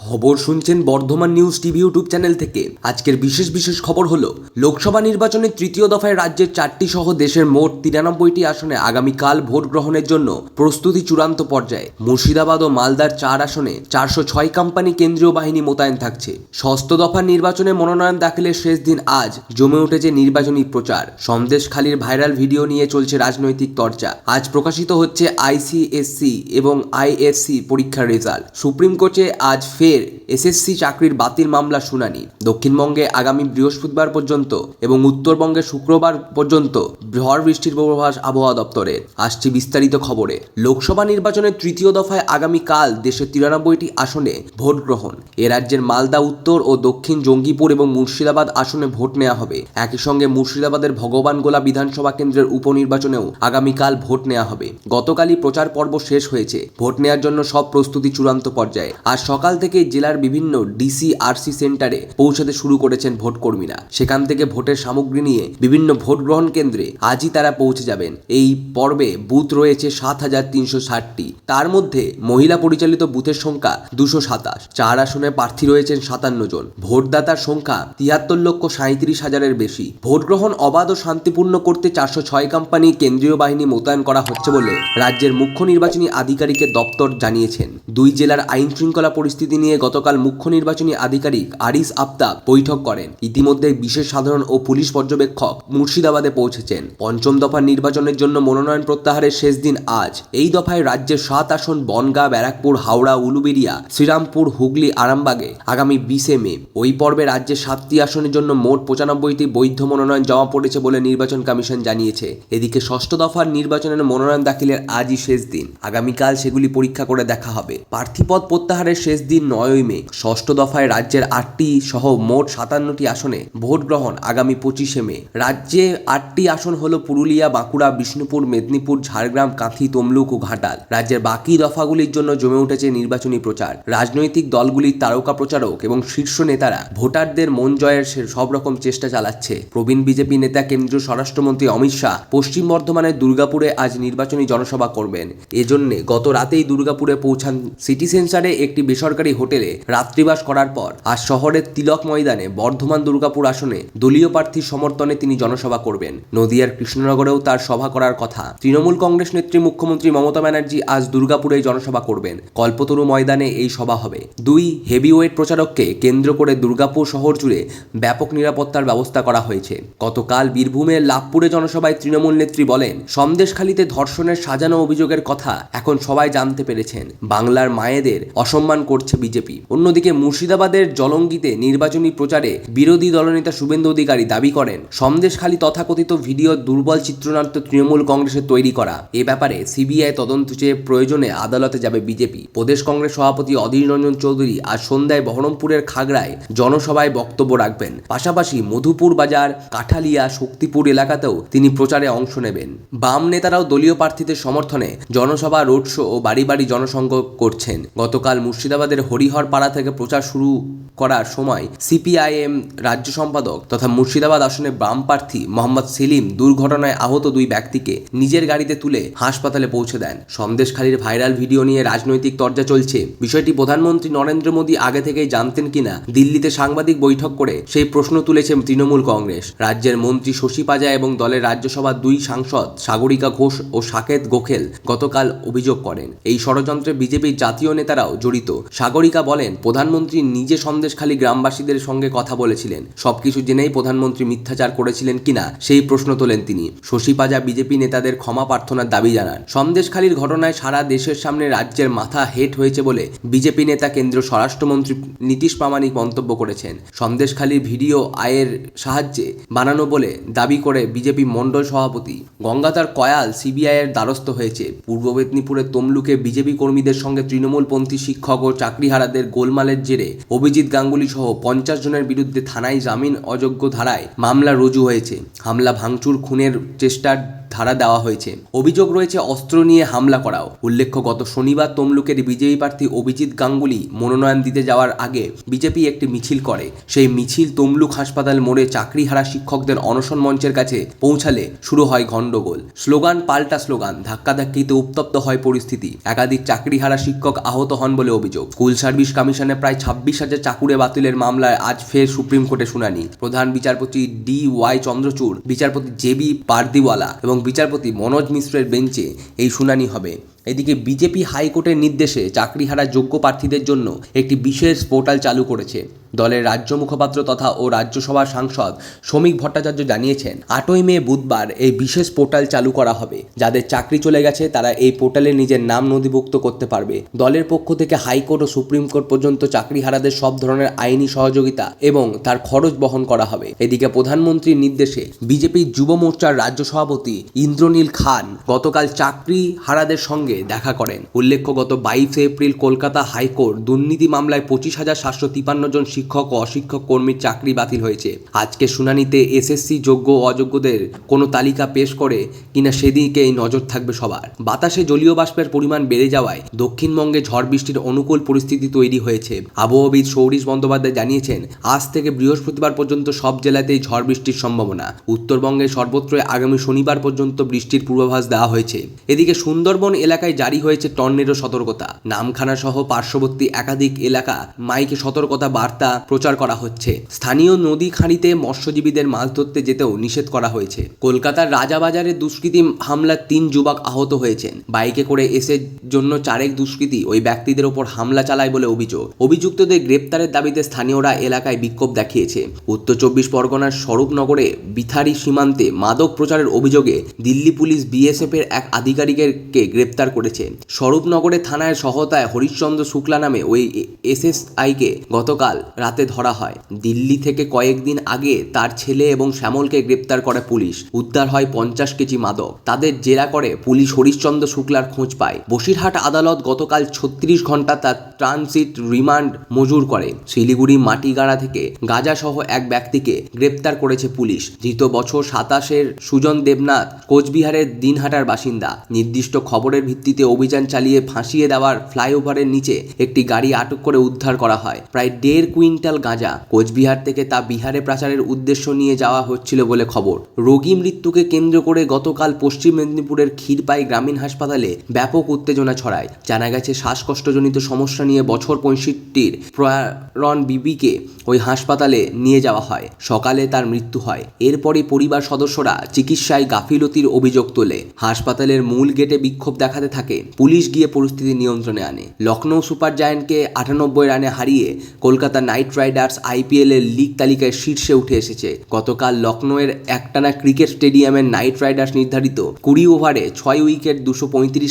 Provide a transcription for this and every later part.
খবর শুনছেন Bardhaman news TV YouTube channel থেকে। আজকের বিশেষ বিশেষ খবর হলো, লোকসভা নির্বাচনের তৃতীয় দফায় রাজ্যের চারটি সহ দেশের মোট তিরানব্বইটি আসনে আগামীকাল ভোট গ্রহণের জন্য প্রস্তুতি চূড়ান্ত পর্যায়ে। মুর্শিদাবাদ ও মালদার চার আসনে চারশো ছয় কোম্পানি কেন্দ্রীয় বাহিনী মোতায়েন থাকছে। ষষ্ঠ দফার নির্বাচনে মনোনয়ন দাখিলের শেষ দিন আজ, জমে উঠেছে নির্বাচনী প্রচার। সন্দেশখালীর ভাইরাল ভিডিও নিয়ে চলছে রাজনৈতিক চর্চা আজ প্রকাশিত হচ্ছে আইসিএসসি এবং আইএসসি পরীক্ষার রেজাল্ট। সুপ্রিম কোর্টে আজ ফের এসএসসি চাকরির বাতিল মামলা শুনানি। দক্ষিণবঙ্গে আগামী বৃহস্পতিবার পর্যন্ত এবং উত্তরবঙ্গে শুক্রবার পর্যন্ত ঝড় বৃষ্টির পূর্বাভাস আবহাওয়া দপ্তরের। আসছে বিস্তারিত খবরে। লোকসভা নির্বাচনের তৃতীয় দফায় আগামীকাল দেশের তিরানব্বইটি আসনে ভোট গ্রহণ। এ রাজ্যের মালদা, উত্তর ও দক্ষিণ জঙ্গিপুর এবং মুর্শিদাবাদ আসনে ভোট নেওয়া হবে। একই সঙ্গে মুর্শিদাবাদের ভগবানগোলা বিধানসভা কেন্দ্রের উপনির্বাচনেও আগামীকাল ভোট নেওয়া হবে। গতকালই প্রচার পর্ব শেষ হয়েছে। ভোট নেওয়ার জন্য সব প্রস্তুতি চূড়ান্ত পর্যায়ে। আজ সকাল থেকে জেলার বিভিন্ন ডিসি, আরসি সেন্টারে পৌঁছাতে শুরু করেছেন ভোট কর্মীরা সেখান থেকে ভোটের সামগ্রী নিয়ে বিভিন্ন ভোট গ্রহণ কেন্দ্রে আজই তারা পৌঁছে যাবেন। এই পর্বে বুথ রয়েছে সাত হাজার তিনশো ষাটটি। তার মধ্যে মহিলা পরিচালিত বুথের সংখ্যা দুশো সাতাশ। চার আসনে প্রার্থী রয়েছেন সাতান্ন জন। ভোটদাতার সংখ্যা তিয়াত্তর লক্ষ সাঁত্রিশ হাজারের বেশি। ভোট গ্রহণ অবাধ ও শান্তিপূর্ণ করতে চারশো ছয় কোম্পানি কেন্দ্রীয় বাহিনী মোতায়েন করা হচ্ছে বলে রাজ্যের মুখ্য নির্বাচনী আধিকারিকের দপ্তর জানিয়েছেন। দুই জেলার আইন শৃঙ্খলা পরিস্থিতি নিয়ে গতকাল মুখ্য নির্বাচনী আধিকারিক আরিস আফতাব বৈঠক করেন। ইতিমধ্যে বিশেষ সাধারণ ও পুলিশ পর্যবেক্ষক মুর্শিদাবাদে পৌঁছেছেন। পঞ্চম দফার নির্বাচনের জন্য মনোনয়ন প্রত্যাহারের শেষ দিন আজ। এই দফায় রাজ্যের সাত আসন বনগাঁ, ব্যারাকপুর, হাওড়া উলুবেড়িয়া শ্রীরামপুর, হুগলি, আরামবাগে আগামী বিশে মে। ওই পর্বে রাজ্যের সাতটি আসনের জন্য মোট পঁচানব্বইটি বৈধ মনোনয়ন জমা পড়েছে বলে নির্বাচন কমিশন জানিয়েছে। এদিকে ষষ্ঠ দফার নির্বাচনের মনোনয়ন দাখিলের আজই শেষ দিন। আগামীকাল সেগুলি পরীক্ষা করে দেখা হবে। প্রার্থীপদ প্রত্যাহারের শেষ দিন নয়ই মে, ষষ্ঠ দফায় রাজ্যের আটটি সহ মোট সাতান্নটি আসনে ভোট গ্রহণ আগামী পঁচিশে মে। রাজ্যে আটটি আসন হল পুরুলিয়া, বাঁকুড়া, বিষ্ণুপুর, মেদিনীপুর, ঝাড়গ্রাম, কাঁথি, তমলুক ও ঘাটাল। রাজ্যের বাকি দফাগুলির জন্য জমে উঠেছে নির্বাচনী প্রচার। রাজনৈতিক দলগুলির তারকা প্রচারক এবং শীর্ষ নেতারা ভোটারদের মন জয়ের সব রকম চেষ্টা চালাচ্ছে। প্রবীণ বিজেপি নেতা, কেন্দ্রীয় স্বরাষ্ট্রমন্ত্রী অমিত শাহ পশ্চিম বর্ধমানের দুর্গাপুরে আজ নির্বাচনী জনসভা করবেন। এজন্যে গত রাতেই দুর্গাপুরে পৌঁছান সিটি সেন্সারে একটি বেসরকারি হোটেলে রাত্রিবাস করার পর আজ শহরের তিলক ময়দানে বর্ধমান দুর্গাপুর আসনে দলীয় প্রার্থীর সমর্থনে তিনি জনসভা করবেন। নদিয়ার কৃষ্ণনগরেও তার সভা করার কথা। তৃণমূল কংগ্রেস নেত্রী মুখ্যমন্ত্রী মমতা ব্যানার্জি আজ দুর্গাপুরে জনসভা করবেন। কল্পতরু ময়দানে এই সভা হবে। দুই হেভিওয়েট প্রচারককে কেন্দ্র করে দুর্গাপুর শহর জুড়ে ব্যাপক নিরাপত্তার ব্যবস্থা করা হয়েছে। গতকাল বীরভূমের লাভপুরে জনসভায় তৃণমূল নেত্রী বলেন, সন্দেশখালীতে ধর্ষণের সাজানো অভিযোগের কথা এখন সবাই জানতে পেরেছেন। বাংলার মায়েদের অসম্মান করছে বিজেপি। অন্যদিকে মুর্শিদাবাদের জলঙ্গিতে নির্বাচনী প্রচারে বিরোধী দলনেতা শুভেন্দু অধিকারী দাবি করেন, সন্দেশখালী তথাকথিত ভিডিও দুর্বল চিত্রনাট্য তৃণমূল কংগ্রেসের তৈরি করা। এ ব্যাপারে সিবিআই তদন্ত চেয়ে প্রয়োজনে আদালতে যাবে বিজেপি। প্রদেশ কংগ্রেস সভাপতি অধীর রঞ্জন চৌধুরী আজ সন্ধ্যায় বহরমপুরের খাগড়ায় জনসভায় বক্তব্য রাখবেন। পাশাপাশি মধুপুর বাজার, কাঠালিয়া, শক্তিপুর এলাকাতেও তিনি প্রচারে অংশ নেবেন। বাম নেতারাও দলীয় প্রার্থীদের সমর্থনে জনসভা, রোড শো ও বাড়ি বাড়ি জনসংঘ করছেন। গতকাল মুর্শিদাবাদের হরিহর পাড়া থেকে প্রচার শুরু করার সময় সিপিআইএম রাজ্য সম্পাদক তথা মুর্শিদাবাদ আসনে বাম প্রার্থী মোহাম্মদ সেলিম দুর্ঘটনায় আহত দুই ব্যক্তিকে নিজের গাড়িতে তুলে হাসপাতালে পৌঁছে দেন। সন্দেশখালীর ভাইরাল ভিডিও নিয়ে রাজনৈতিক তর্জা চলছে। বিষয়টি প্রধানমন্ত্রী নরেন্দ্র মোদী আগে থেকেই জানতেন কিনা দিল্লিতে সাংবাদিক বৈঠক করে সেই প্রশ্ন তুলেছে তৃণমূল কংগ্রেস। রাজ্যের মন্ত্রী শশী পাজা এবং দলের রাজ্যসভার দুই সাংসদ সাগরিকা ঘোষ ও সাকেত গোখেল গতকাল অভিযোগ করেন। এই ষড়যন্ত্রে বিজেপির জাতীয় নেতারাও জড়িত। সাগরিকা বলেন, প্রধানমন্ত্রী নিজে সন্দেশখালী গ্রামবাসীদের সঙ্গে কথা বলেছিলেন। সবকিছু জেনেই প্রধানমন্ত্রী মিথ্যাচার করেছিলেন কিনা সেই প্রশ্ন তোলেন তিনি। শশী পাজা বিজেপি নেতাদের ক্ষমা প্রার্থনার দাবি জানান। সন্দেশখালীর ঘটনায় সারা দেশের সামনে রাজ্যের মাথা হেট হয়েছে বলে বিজেপি নেতা কেন্দ্রীয় স্বরাষ্ট্রমন্ত্রী নীতিশ প্রামাণিক মন্তব্য করেছেন। সন্দেশখালীর ভিডিও আয়ের সাহায্যে বানানো বলে দাবি করে বিজেপি মণ্ডল সভাপতি। গঙ্গাধর কয়াল সিবিআই এর দ্বারস্থ হয়েছে। পূর্ব মেদিনীপুরের তমলুকে বিজেপি কর্মীদের সঙ্গে তৃণমূলপন্থী শিক্ষক ও চাকরিহারাদের গোলমালের জেরে অভিজিৎ গাঙ্গুলি সহ পঞ্চাশ জনের বিরুদ্ধে থানায় জামিন অযোগ্য ধারায় মামলা রুজু হয়েছে। হামলা ভাঙচুর, খুনের চেষ্টার ধারা দেওয়া হয়েছে। অভিযোগ রয়েছে অস্ত্র নিয়ে হামলা করাও। উল্লেখ্য, গত শনিবার তমলুকের বিজেপি প্রার্থী অভিজিৎ গাঙ্গুলি মনোনয়ন দিতে যাওয়ার আগে বিজেপি একটি মিছিল করে। সেই মিছিল তমলুক হাসপাতাল মোড়ে চাকরিহারা শিক্ষকদের অনশন মঞ্চের কাছে পৌঁছালে শুরু হয় গন্ডগোল স্লোগান পাল্টা স্লোগান, ধাক্কাধাক্কিতে উত্তপ্ত হয় পরিস্থিতি। একাধিক চাকরিহারা শিক্ষক আহত হন বলে অভিযোগ। স্কুল সার্ভিস কমিশনে প্রায় ছাব্বিশ হাজার চাকুরে বাতিলের মামলায় আজ ফের সুপ্রিম কোর্টে শুনানি। প্রধান বিচারপতি ডি ওয়াই চন্দ্রচূড়, বিচারপতি জেবি পারদিওয়ালা এবং বিচারপতি মনোজ মিশ্রের বেঞ্চে এই শুনানি হবে। এদিকে বিজেপি হাইকোর্টের নির্দেশে চাকরিহারা যোগ্য প্রার্থীদের জন্য একটি বিশেষ পোর্টাল চালু করেছে। দলের রাজ্য মুখপাত্র তথা ও রাজ্যসভার সাংসদ শ্রমিক ভট্টাচার্য জানিয়েছেন, আটই মে বুধবার এই বিশেষ পোর্টাল চালু করা হবে। যাদের চাকরি চলে গেছে, তারা এই পোর্টালে নিজের নাম নথিভুক্ত করতে পারবে। দলের পক্ষ থেকে হাইকোর্ট ও সুপ্রিম কোর্ট পর্যন্ত চাকরিহারাদের সব ধরনের আইনি সহযোগিতা এবং তার খরচ বহন করা হবে। এদিকে প্রধানমন্ত্রীর নির্দেশে বিজেপির যুব মোর্চার রাজ্য সভাপতি ইন্দ্রনীল খান গতকাল চাকরি হারাদের সঙ্গে দেখা করেন। উল্লেখ্য, গত বাইশে এপ্রিল কলকাতা হাইকোর্ট দুর্নীতি মামলায় পঁচিশ হাজার সাতশো তিপান্ন জন শিক্ষক ও অশিক্ষক কর্মীর চাকরি বাতিল হয়েছে। আজকে শুনানিতে এসএসসি যোগ্য অযোগ্যদের কোনো তালিকা পেশ করে কিনা সেদিকেই নজর থাকবে সবার। বাতাসে জলীয় বাষ্পের পরিমাণ বেড়ে যাওয়ায় দক্ষিণবঙ্গে ঝড় বৃষ্টির অনুকূল পরিস্থিতি তৈরি হয়েছে। আবহাওয়াবিদ সৌরিশ বন্দ্যোপাধ্যায় জানিয়েছেন, আজ থেকে বৃহস্পতিবার পর্যন্ত সব জেলাতেই ঝড় বৃষ্টির সম্ভাবনা। উত্তরবঙ্গে সর্বত্র আগামী শনিবার পর্যন্ত বৃষ্টির পূর্বাভাস দেওয়া হয়েছে। এদিকে সুন্দরবন এলাকায় জারি হয়েছে টর্নেডো সতর্কতা। নামখানা সহ পার্শ্ববর্তী একাধিক এলাকা মাইকে সতর্কতা বার্তা প্রচার করা হচ্ছে। স্থানীয় নদী খাঁড়িতে মৎস্যজীবীদের মাছ ধরতে যেতেও নিষেধ করা হয়েছে। কলকাতার রাজাবাজারে দুষ্কৃতী হামলার তিন যুবক আহত হয়েছেন। বাইকে করে এসে জন্য চারেক দুষ্কৃতী ওই ব্যক্তিদের ওপর হামলা চালায় বলে অভিযোগ। অভিযুক্তদের গ্রেপ্তারের দাবিতে স্থানীয়রা এলাকায় বিক্ষোভ দেখিয়েছে। উত্তর চব্বিশ পরগনার স্বরূপনগরে বিথারি সীমান্তে মাদক প্রচারের অভিযোগে দিল্লি পুলিশ বিএসএফ এর এক আধিকারিককে গ্রেপ্তার করেছে। স্বরূপনগরে থানায় সহতায় হরিশ্চন্দ্র শুক্লা নামে ওই এসএসআইকে গতকাল রাতে ধরা হয়। দিল্লি থেকে কয়েকদিন আগে তার ছেলে এবং শ্যামলকে গ্রেপ্তার করে পুলিশ। উদ্ধার হয় পঞ্চাশ কেজি মাদক। তাদের জেরা করে পুলিশ হরিশ্চন্দ্র শুক্লার খোঁজ পায়। বসিরহাট আদালত গতকাল ছত্রিশ ঘণ্টা তার ট্রানজিট রিমান্ড মজুর করে। শিলিগুড়ি মাটিগাড়া থেকে গাজাসহ এক ব্যক্তিকে গ্রেপ্তার করেছে পুলিশ। ধৃত বছর সাতাশের সুজন দেবনাথ কোচবিহারের দিনহাটার বাসিন্দা। নির্দিষ্ট খবরের ভিত্তিতে অভিযান চালিয়ে ফাঁসিয়ে দেওয়ার ফ্লাইওভারের নিচে একটি গাড়ি আটক করে উদ্ধার করা হয়। প্রায় দেড় কুইন্টাল গাঁজা। কোচবিহার থেকে তা বিহারে পাচারের উদ্দেশ্য নিয়ে যাওয়া হচ্ছিল বলে খবর। রোগী মৃত্যুকে কেন্দ্র করে গতকাল পশ্চিম মেদিনীপুরের ক্ষীরপাই গ্রামীণ হাসপাতালে ব্যাপক উত্তেজনা ছড়ায়। জানা গেছে, শ্বাসকষ্টজনিত সমস্যা নিয়ে বছর পঁয়ষট্টির প্রয়ারণ বিবিকে ওই হাসপাতালে নিয়ে যাওয়া হয়। সকালে তার মৃত্যু হয়। এরপরই পরিবার সদস্যরা চিকিৎসায় গাফিলতির অভিযোগ তোলে। হাসপাতালের মূল গেটে বিক্ষোভ দেখাতে থাকে। পুলিশ গিয়ে পরিস্থিতি নিয়ন্ত্রণে আনে। লখনৌ সুপার জায়ান্টকে আটানব্বই রানে হারিয়ে কলকাতা নাইট রাইডার্স আইপিএল এর লিগ তালিকায় শীর্ষে উঠে এসেছে। গতকাল লখনৌয়ের একটানা ক্রিকেট স্টেডিয়ামের নাইট রাইডার্স নির্ধারিত কুড়ি ওভারে ছয় উইকেট, দুশো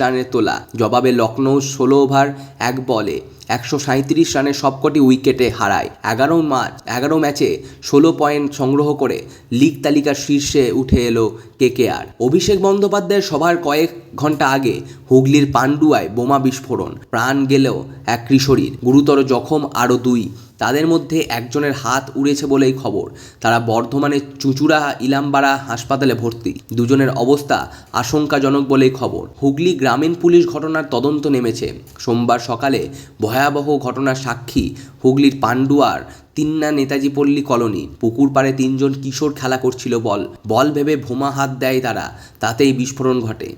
রানের তোলা। জবাবে লখনৌ ষোলো ওভার, এক বলে। একশো সাঁত্রিশ রানে সবকটি উইকেটে হারায়। এগারো মার্চ এগারো ম্যাচে ষোলো পয়েন্ট সংগ্রহ করে লিগ তালিকার শীর্ষে উঠে এলো কেকেআর। অভিষেক বন্দ্যোপাধ্যায়ের সভার কয়েক ঘণ্টা আগে হুগলির পান্ডুয়ায় বোমা বিস্ফোরণ। প্রাণ গেলেও এক কিশোরীর। গুরুতর জখম আরও দুই। তাদের মধ্যে একজনের হাত উড়েছে বলেই খবর। তারা বর্ধমানের চুঁচুড়া, ইলামবাড়া হাসপাতালে ভর্তি। দুজনের অবস্থা আশঙ্কাজনক বলেই খবর। হুগলি গ্রামীণ পুলিশ ঘটনার তদন্ত নেমেছে। সোমবার সকালে ভয়াবহ ঘটনার সাক্ষী হুগলির পান্ডুয়ার তিন্না নেতাজি পল্লী কলোনি। পুকুর পাড়ে তিনজন কিশোর খেলা করছিল বল। বল ভেবে ভোমা হাত দেয় তারা। তাতেই বিস্ফোরণ ঘটে।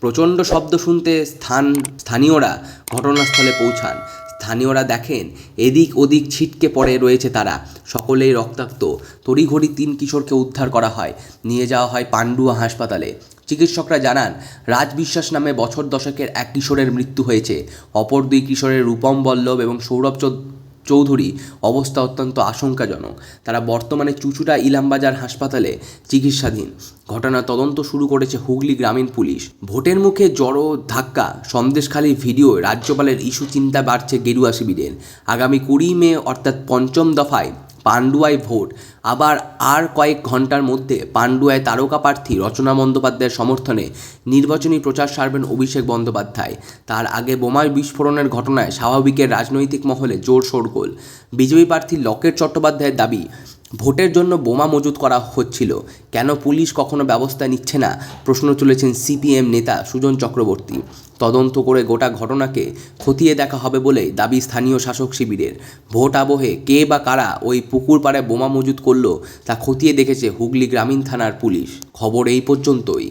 প্রচণ্ড শব্দ শুনতে স্থান স্থানীয়রা ঘটনাস্থলে পৌঁছান। স্থানীয়রা দেখেন, এদিক ওদিক ছিটকে পড়ে রয়েছে তারা। সকলেই রক্তাক্ত। তড়িঘড়ি তিন কিশোরকে উদ্ধার করা হয়। নিয়ে যাওয়া হয় পান্ডুয়া হাসপাতালে। চিকিৎসকরা জানান রাজ বিশ্বাস নামে বছর দশকের এক কিশোরের মৃত্যু হয়েছে। অপর দুই কিশোরের রূপম বল্লভ এবং সৌরভ চৌ- চৌধুরী অবস্থা অত্যন্ত আশঙ্কাজনক। তারা বর্তমানে চুচুড়া ইলামবাজার হাসপাতালে চিকিৎসাধীন। ঘটনা তদন্ত শুরু করেছে হুগলি গ্রামীণ পুলিশ। ভোটের মুখে জড়ো ধাক্কা সন্দেশখালীর ভিডিও, রাজ্যপালের ইস্যু চিন্তা বাড়ছে গেরুয়া শিবিরের। আগামী কুড়ি মে, অর্থাৎ পঞ্চম দফায় পান্ডুয়ায় ভোট। আবার আর কয়েক ঘণ্টার মধ্যে পাণ্ডুয়ায় তারকা প্রার্থী রচনা বন্দ্যোপাধ্যায়ের সমর্থনে নির্বাচনী প্রচার সারবেন অভিষেক বন্দ্যোপাধ্যায়। তার আগে বোমায় বিস্ফোরণের ঘটনায় স্বাভাবিকের রাজনৈতিক মহলে জোর শোরগোল। বিজেপি প্রার্থী লকেট চট্টোপাধ্যায়ের দাবি ভোটের জন্য বোমা মজুত করা হচ্ছিল। কেন পুলিশ কখনো ব্যবস্থা নিচ্ছে না? প্রশ্ন তুলেছেন সিপিএম নেতা সুজন চক্রবর্তী। তদন্ত করে গোটা ঘটনাকে খতিয়ে দেখা হবে বলে দাবি স্থানীয় শাসক শিবিরের। ভোট আবহে কে বা কারা ওই পুকুর পাড়ে বোমা মজুত করল তা খতিয়ে দেখেছে হুগলি গ্রামীণ থানার পুলিশ। খবর এই পর্যন্তই।